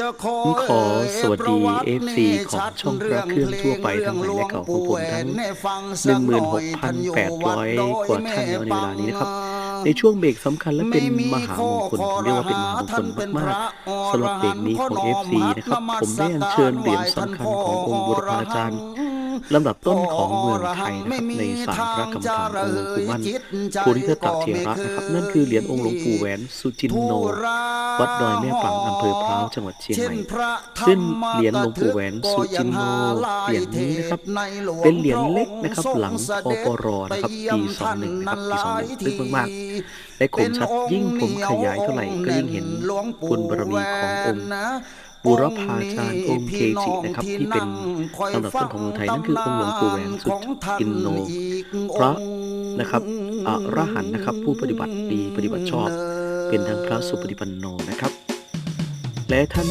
ผมขอสวัสดี FC ของช่องพระเครื่องทั่วไปทั้งหลายและเก่าของผมทั้ง 16,800 กว่าท่านแล้วในเวลานี้นะครับ ในช่วงเบรกสำคัญและเป็นมหามงคลผมเรียกว่าเป็นมหามงคลมากๆสำหรับเบรกนี้ของ FC นะครับ ผมได้อัญเชิญเหรียญสำคัญขององค์บุรพาจารย์ ลำดับต้นของเมืองไทยนะครับในสารพระกรรมฐานองค์หลวงปู่มั่นภูริทัตเถระนะครับนั่นคือเหรียญองค์หลวงปู่แหวนสุจินโน วัดดอยแม่ปังอำเภอพร้าวจังหวัดเชียงใหม่ซึ่งเหรียญหลวงปู่แหวนสุจินโนเหรียญนี้นะครับเป็นเหรียญเล็กนะครับหลังพปรนะครับปี21นะครับปี21ลึกมากๆและคมชัดยิ่งผมขยายเท่าไหร่ก็ยิ่งเห็นคุณบารมีขององค์ บุรพาจารย์องค์เกจินะครับที่เป็นลำดับต้นของเมืองไทยนั่นคือองค์หลวงปู่แหวนสุจินโนพระนะครับอรหันต์นะครับ ผู้ปฏิบัติดีปฏิบัติชอบ เป็นทั้งพระสุปฏิปันโนนะครับ และท่าน